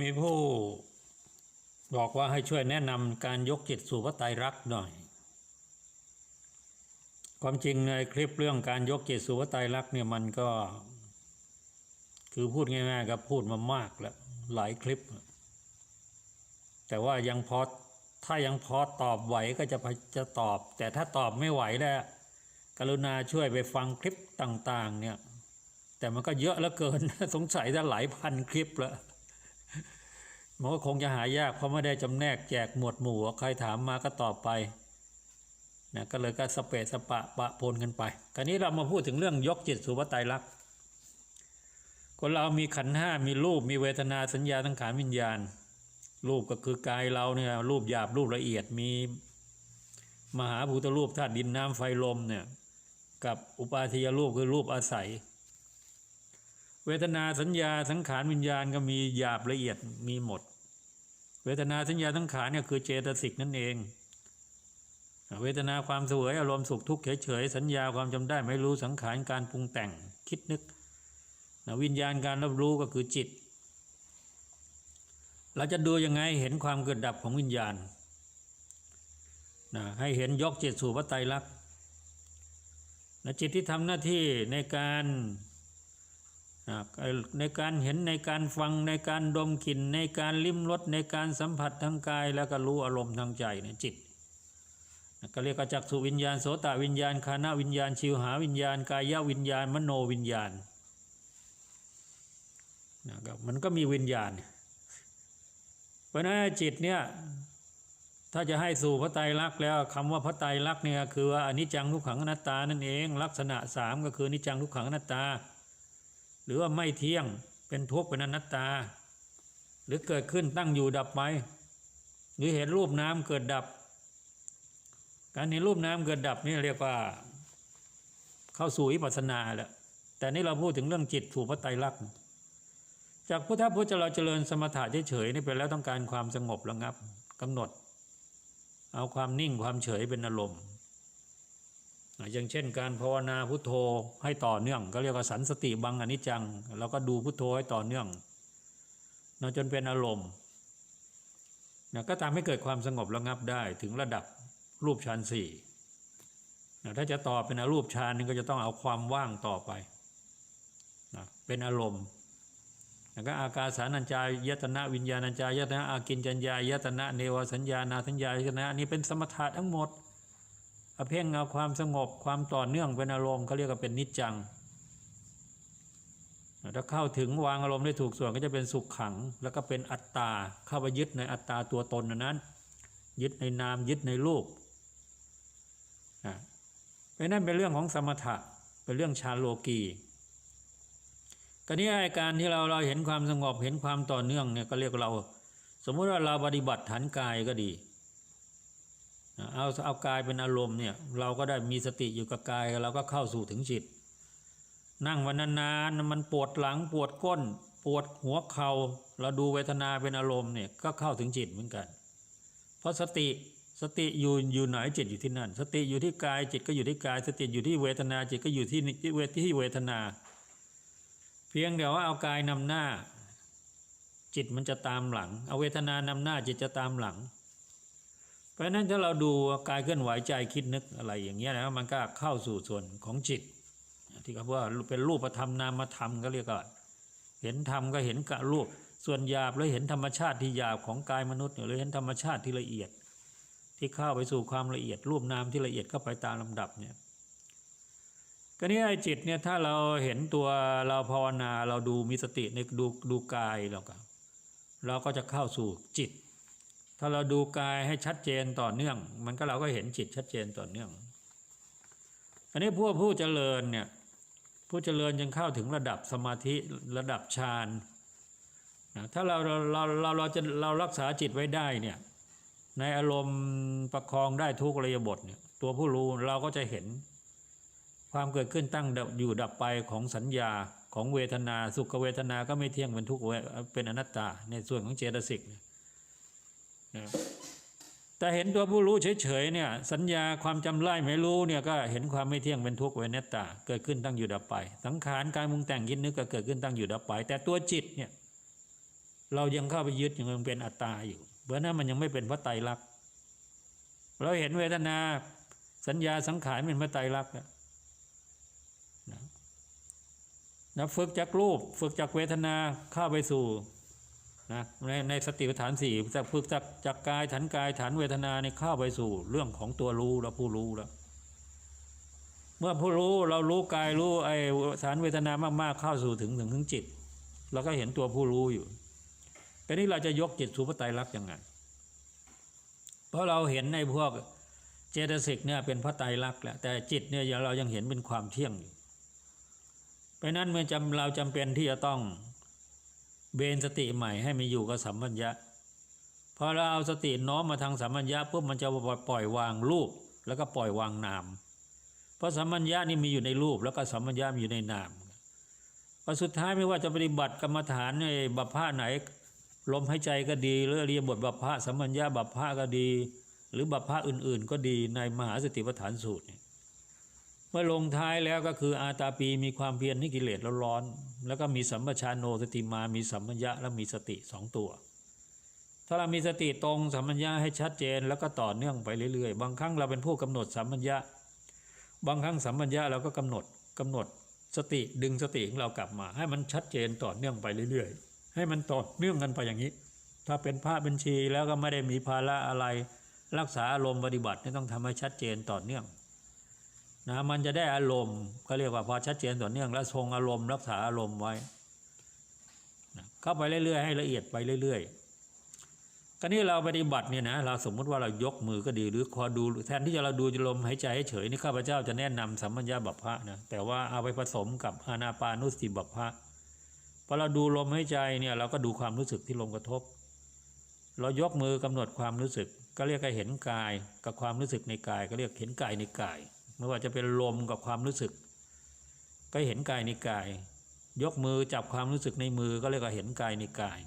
มีผู้บอกว่าให้ช่วยแนะนำการยกจิตสู่พระไตรักษ์หน่อย ความจริงในคลิปเรื่องการยกจิตสู่พระไตรักษ์เนี่ยมันก็ คือพูดง่ายๆกับพูดมามากแล้วหลายคลิป แต่ว่ายังพอถ้ายังพอตอบไหวก็จะจะตอบ แต่ถ้าตอบไม่ไหวแล้วกรุณาช่วยไปฟังคลิปต่าง ๆ เนี่ย แต่มันก็เยอะเหลือเกินสงสัยจะหลายพันคลิปแล้ว มันก็คงจะหายากเพราะไม่ได้จำแนกแจกหมวดหมู่ใครถามมาก็ตอบไปนะก็เลยก็สเปะสปะปะปนกันไปคราวนี้เรามาพูดถึงเรื่องยกจิตสู่พระไตรลักษณ์คนเรามีขันห้ามีรูปมีเวทนาสัญญาทั้งขานวิญญาณ รูปก็คือกายเราเนี่ยรูปหยาบรูปละเอียดมีมหาภูตรูปธาตุดินน้ำไฟลมเนี่ยกับอุปาทิยรูปคือรูปอาศัย เวทนาสัญญาสังขารวิญญาณก็มีหยาบละเอียดมีหมด เวทนาสัญญาสังขารเนี่ยคือเจตสิกนั่นเอง เวทนาความสวยอารมณ์สุขทุกข์เฉยๆสัญญาความจำได้ไม่รู้สังขารการปรุงแต่งคิดนึกวิญญาณการรับรู้ก็คือจิต เราจะดูยังไงเห็นความเกิดดับของวิญญาณนะให้เห็นยกจิตสู่พระไตรลักษณ์นะจิตที่ทำหน้าที่ในการ ในการเห็นในการฟังในการดมกลิ่นในการลิ้มรสในการสัมผัสทางกายแล้วก็รู้อารมณ์ทางใจเนี่ยจิตก็เรียกจักสุวิญญาณโสตวิญญาณคานาวิญญาณ ชิวหาวิญญาณ กายวิญญาณ มโนวิญญาณนะครับมันก็มีวิญญาณ เพราะนั้นจิตเนี่ยถ้าจะให้สู่พระไตรลักษณ์แล้วคำว่าพระไตรลักษณ์เนี่ยคือว่าอนิจจังทุกขังอนัตตานั่นเอง ลักษณะสามก็คืออนิจจังทุกขังอนัตตา หรือว่าไม่เที่ยงเป็นทุกข์เป็นอนัตตา หรือเกิดขึ้นตั้งอยู่ดับไป หรือเห็นรูปน้ำเกิดดับ การเห็นรูปน้ำเกิดดับนี่เรียกว่า เข้าสู่วิปัสสนาแล้วแต่นี่เราพูดถึงเรื่องจิตสู่พระไตรลักษณ์จากพุทธพุทธเราเจริญสมถะเฉยๆนี่ไปแล้วต้องการความสงบระงับกำหนด เอาความนิ่งความเฉยเป็นอารมณ์ อย่างเช่น การภาวนาพุทโธให้ต่อเนื่อง ก็เรียกว่าสันสติบังอนิจจังเราก็ดูพุทโธให้ต่อเนื่องนะจนเป็นอารมณ์นะก็ตามให้เกิดความสงบระงับได้ถึงระดับรูปฌานสี่นะถ้าจะต่อเป็นอรูปฌานนี่ก็จะต้องเอาความว่างต่อไปนะเป็นอารมณ์แล้วก็อากาสานัญจายตนะวิญญาณัญจายตนะอากินจัญญายตนะเนวสัญญานาสัญญายตนะนนี้เป็นสมถะทั้งหมด เพ่งเอาความสงบความต่อเนื่องเป็นอารมณ์เขาเรียกว่าเป็นนิจจัง ถ้าเข้าถึงวางอารมณ์ได้ถูกส่วนก็จะเป็นสุขขัง แล้วก็เป็นอัตตาเข้าไปยึดในอัตตาตัวตนนั้น ยึดในนามยึดในรูปนะเพราะนั่นเป็นเรื่องของสมถะเป็นเรื่องชาโลกีกรณีอาการที่เราเราเห็นความสงบเห็นความต่อเนื่องเนี่ยก็เรียกเรา สมมุติว่าเราปฏิบัติฐานกายก็ดี เอาเอากายเป็นอารมณ์เนี่ยเราก็ได้มีสติอยู่กับกายเราก็เข้าสู่ถึงจิต นั่งวันนานๆมันปวดหลังปวดก้น ปวดหัวเขา่าเราดูเวทนาเป็นอารมณ์เนี่ยก็เข้าถึงจิตเหมือนกัน เพราะสติสติอยู่อยู่ไหนจิตอยู่ที่นั่น สติอยู่ที่กายจิตก็อยู่ที่กาย สติอยู่ที่เวทนาจิตก็อยู่ที่เวทที่เวทนา เพียงเดี๋ยวว่าเอากายนำหน้า จิตมันจะตามหลังเอาเวทนานำหน้าจิตจะตามหลัง ราะนั้นถ้าเราดูกายเคลื่อนไหวใจคิดนึกอะไรอย่างเงี้ยนะมันก็เข้าสู่ส่วนของจิต ที่เขาว่าเป็นรูปธรรมนามธรรมก็เรียกว่าเห็นธรรมก็เห็นกะรูปส่วนหยาบแล้วเห็นธรรมชาติที่หยาบของกายมนุษย์หรือเห็นธรรมชาติที่ละเอียด ที่เข้าไปสู่ความละเอียด รูปนามที่ละเอียดเข้าไปตามลำดับเนี่ยก็นี้ไอ้จิตเนี่ยถ้าเราเห็นตัวเราภาวนาเราดูมีสติในดูดูกายเราก็เราก็จะเข้าสู่จิต ถ้าเราดูกายให้ชัดเจนต่อเนื่อง มันก็เราก็เห็นจิตชัดเจนต่อเนื่อง อันนี้ผู้ผู้เจริญเนี่ยผู้เจริญยังเข้าถึงระดับสมาธิระดับฌานนะถ้าเราเราเราเราจะเรารักษาจิตไว้ได้เนี่ยในอารมณ์ประคองได้ทุกระยบทเนี่ยตัวผู้รู้เราก็จะเห็นความเกิดขึ้นตั้งอยู่ดับไปของสัญญาของเวทนา สุขเวทนาก็ไม่เที่ยงเป็นทุกข์เป็นอนัตตา ในส่วนของเจตสิกเนี่ย นะแต่เห็นตัวผู้รู้เฉยๆเนี่ยสัญญาความจำไล่ไม่รู้เนี่ยก็เห็นความไม่เที่ยงเป็นทุกข์เป็นตตาเกิดขึ้นตั้งอยู่ดับไป สังขารการมุงแต่งคิดนึกก็เกิดขึ้นตั้งอยู่ดับไป แต่ตัวจิตเนี่ยเรายังเข้าไปยึดยังเป็นอัตตาอยู่เพราะนั้นมันยังไม่เป็นพระไตรลักษณ์เราเห็นเวทนาสัญญาสังขารเป็นพระไตรลักษณ์แล้วนะนะฝึกจากรูป ฝึกจากเวทนาเข้าไปสู่ นะในในสติปัฏฐานสี่จะฝึกจากจากกายฐานกายฐานเวทนาในเข้าไปสู่เรื่องของตัวรู้แล้วผู้รู้แล้ว เมื่อผู้รู้เรารู้กายรู้ไอ้ฐานเวทนามากๆเข้าสู่ถึงถึงถึงจิตเราก็เห็นตัวผู้รู้อยู่แต่นี้เราจะยกจิตสู่พระไตรลักษณ์ยังไง เพราะเราเห็นในพวกเจตสิกเนี่ยเป็นพระไตรลักษณ์แหละแต่จิตเนี่ยเรายังเห็นเป็นความเที่ยงอยู่เพราะนั้นเมื่อจำเราจำเป็นที่จะต้อง เบนสติใหม่ให้มีอยู่กับสัมปัญญะพอเราเอาสติน้อมมาทางสัมปัญญะปุ๊บมันจะปล่อยวางรูปแล้วก็ปล่อยวางนาม เพราะสัมปัญญะนี่มีอยู่ในรูปแล้วก็สัมปัญญะมีอยู่ในนามพอสุดท้ายไม่ว่าจะปฏิบัติกรรมฐานในบัพพะไหนลมหายใจก็ดีหรืออริยบทบัพพะสัมปัญญาบัพพะก็ดี หรือบัพพะอื่นๆ ก็ดีในมหาสติปัฏฐานสูตรเนี่ย เมื่อลงท้ายแล้วก็คืออาตาปีมีความเพียรที่กิเลสแล้วร้อนแล้วก็มีสัมปชานโนสติมามีสัมปัญญะและมีสติสองตัว ถ้าเรามีสติตรงสัมปัญญาให้ชัดเจนแล้วก็ต่อเนื่องไปเรื่อยๆ บางครั้งเราเป็นผู้กำหนดสัมปัญญาบางครั้งสัมปัญญาเราก็กำหนดกำหนดสติดึงสติของเรากลับมา ให้มันชัดเจนต่อเนื่องไปเรื่อยๆ ให้มันต่อเนื่องกันไปอย่างนี้ ถ้าเป็นพระบัญชีแล้วก็ไม่ได้มีภาระอะไร รักษาอารมณ์ปฏิบัตินี่ต้องทำให้ชัดเจนต่อเนื่อง นะมันจะได้อารมณ์เขาเรียกว่าพอชัดเจนต่อเนื่องแล้วทรงอารมณ์รักษาอารมณ์ไว้นะเข้าไปเรื่อยๆให้ละเอียดไปเรื่อยๆก็นี่เราปฏิบัติเนี่ยนะเราสมมติว่าเรายกมือก็ดีหรือคอดูแทนที่จะเราดูลมหายใจให้เฉยนี่ข้าพเจ้าจะแนะนำสัมปัญญาบัพพะนะแต่ว่าเอาไปผสมกับอานาปานุสติบัพพะพอเราดูลมหายใจเนี่ยเราก็ดูความรู้สึกที่ลมกระทบ เรายกมือกำหนดความรู้สึก ก็เรียกว่าเห็นกายกับความรู้สึกในกาย ก็เรียกเห็นกายในกาย ไม่ว่าจะเป็นลมกับความรู้สึก ก็เห็นกายในกาย ยกมือจับความรู้สึกในมือก็เรียกว่าเห็นกายในกาย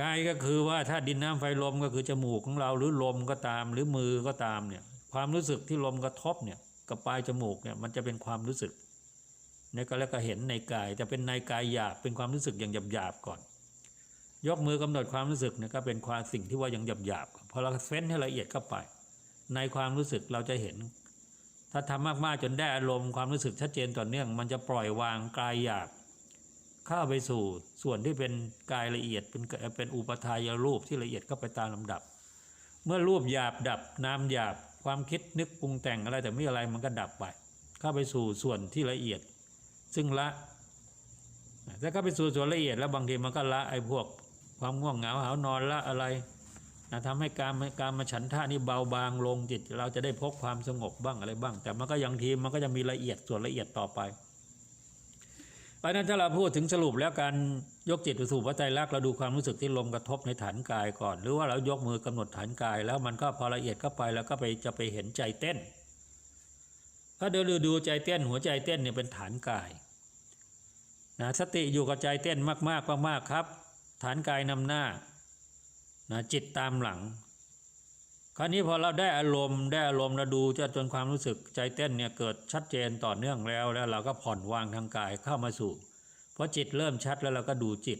กายก็คือว่าถ้าดินน้ำไฟลมก็คือจมูกของเราหรือลมก็ตาม หรือมือก็ตามเนี่ยความรู้สึกที่ลมกระทบเนี่ยกับปลายจมูกเนี่ยมันจะเป็นความรู้สึกนี่ก็แล้วก็เห็นในกายจะเป็นในกายหยาบเป็นความรู้สึกอย่างหยาบๆก่อน ยกมือกำหนดความรู้สึกเนี่ยก็เป็นความสิ่งที่ว่ายังหยาบหยาบๆพอเราเฟ้นให้ละเอียดเข้าไป ในความรู้สึกเราจะเห็น ถ้าทำมากๆจนได้อารมณ์ความรู้สึกชัดเจนต่อเนื่อง มันจะปล่อยวางกายหยาบเข้าไปสู่ส่วนที่เป็นกายละเอียดเป็นเป็นอุปทายรูปที่ละเอียดเข้าไปตามลำดับ เมื่อรูปหยาบดับนามหยาบความคิดนึกปรุงแต่งอะไรแต่ไม่อะไรมันก็ดับไป เข้าไปสู่ส่วนที่ละเอียด ซึ่งละถ้าเข้าไปสู่ส่วนละเอียดแล้วบางทีมันก็ละไอ้พวกความง่วงเหงาหานอนละอะไร นะทำให้การการมาฉันท่านี่เบาบางลงจิต เราจะได้พบความสงบบ้างอะไรบ้าง แต่มันก็ยังทีมันก็จะมีละเอียดส่วนละเอียดต่อไปเพราะนั้นถ้าเราพูดถึงสรุปแล้วการยกจิตไปสู่พระไตรลักเราดูความรู้สึกที่ลมกระทบในฐานกายก่อน หรือว่าเรายกมือกำหนดฐานกาย แล้วมันก็พอละเอียดเข้าไปแล้วก็ไปจะไปเห็นใจเต้น ถ้าเดินดูใจเต้นหัวใจเต้นเนี่ยเป็นฐานกายนะสติอยู่กับใจเต้นมากมากมากๆครับ ฐานกายนำหน้า นะจิตตามหลัง คราวนี้พอเราได้อารมณ์ได้อารมณ์เราดูจนความรู้สึกใจเต้นเนี่ยเกิดชัดเจนต่อเนื่องแล้วแล้วเราก็ผ่อนวางทางกายเข้ามาสู่พอจิตเริ่มชัดแล้วเราก็ดูจิต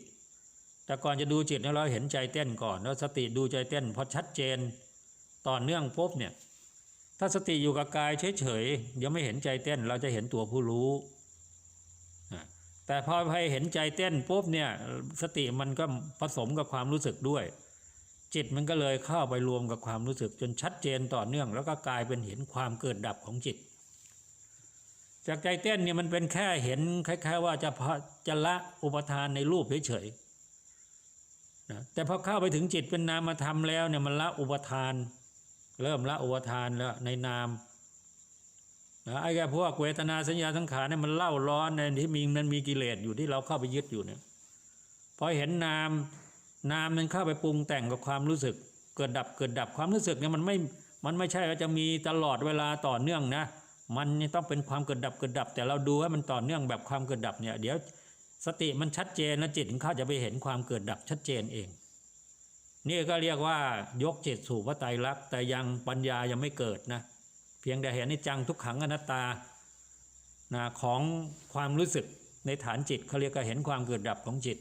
แต่ก่อนจะดูจิตเนี่ยเราเห็นใจเต้นก่อน แล้วสติดูใจเต้นพอชัดเจนต่อเนื่องปุ๊บเนี่ยถ้าสติอยู่กับกายเฉยๆยังไม่เห็นใจเต้นเราจะเห็นตัวผู้รู้แต่พอไปเห็นใจเต้นปุ๊บเนี่ยสติมันก็ผสมกับความรู้สึกด้วย จิตมันก็เลยเข้าไปรวมกับความรู้สึกจนชัดเจนต่อเนื่อง แล้วก็กลายเป็นเห็นความเกิดดับของจิต จากใจเต้นเนี่ยมันเป็นแค่เห็นคล้ายๆว่าจะจะละอุปทานในรูปเฉยๆนะแต่พอเข้าไปถึงจิตเป็นนามธรรมแล้วเนี่ยมันละอุปทาน เริ่มละอุปทานแล้วในนามนะไอ้แกพวกเวทนาสัญญาสังขารเนี่ยมันเล่าร้อนในที่มีมันมีกิเลสอยู่ที่เราเข้าไปยึดอยู่เนี่ยพอเห็นนาม นามมันเข้าไปปรุงแต่งกับความรู้สึก เกิดดับเกิดดับความรู้สึกเนี่ยมันไม่มันไม่ใช่ว่าจะมีตลอดเวลาต่อเนื่องนะมันต้องเป็นความเกิดดับเกิดดับ แต่เราดูให้มันต่อเนื่องแบบความเกิดดับเนี่ยเดี๋ยวสติมันชัดเจนแล้วจิตของเขาจะไปเห็นความเกิดดับชัดเจนเอง นี่ก็เรียกว่ายกจิตสู่พระไตรลักษณ์แต่ยังปัญญายังไม่เกิดนะเพียงแต่เห็นในจังทุกขังอนัตตานะของความรู้สึกในฐานจิตเขาเรียกก็เห็นความเกิดดับของจิต